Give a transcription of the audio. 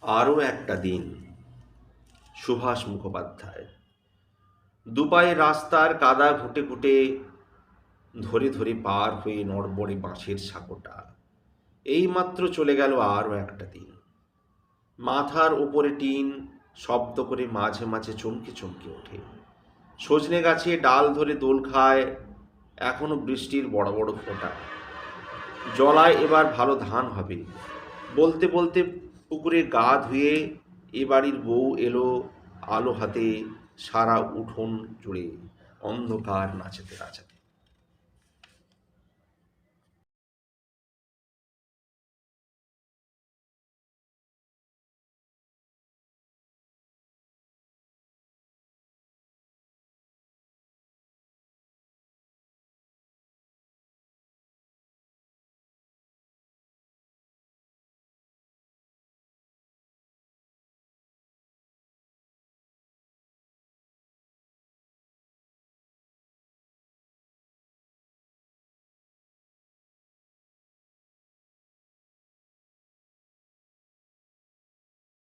আরও একটা দিন। সুভাষ মুখোপাধ্যায়। দুপায়ে রাস্তার কাদা ঘুটে ঘুটে ধরে ধরে পার হয়ে নড়বড়ে বাঁশের সাঁকোটা। এইমাত্র চলে গেল আরও একটা দিন। মাথার ওপরে টিন, শব্দ করে মাঝে মাঝে চমকে চমকে ওঠে। সজনে গাছে ডাল ধরে দোল খায়, এখনও বৃষ্টির বড় বড় ফোঁটা। জলায় এবার ভালো ধান হবে। বলতে বলতে পুকুরে গা ধুয়ে এ বাড়ির বউ এলো আলো হাতে সারা উঠোন জুড়ে অন্ধকার নাচাতে নাচাতে।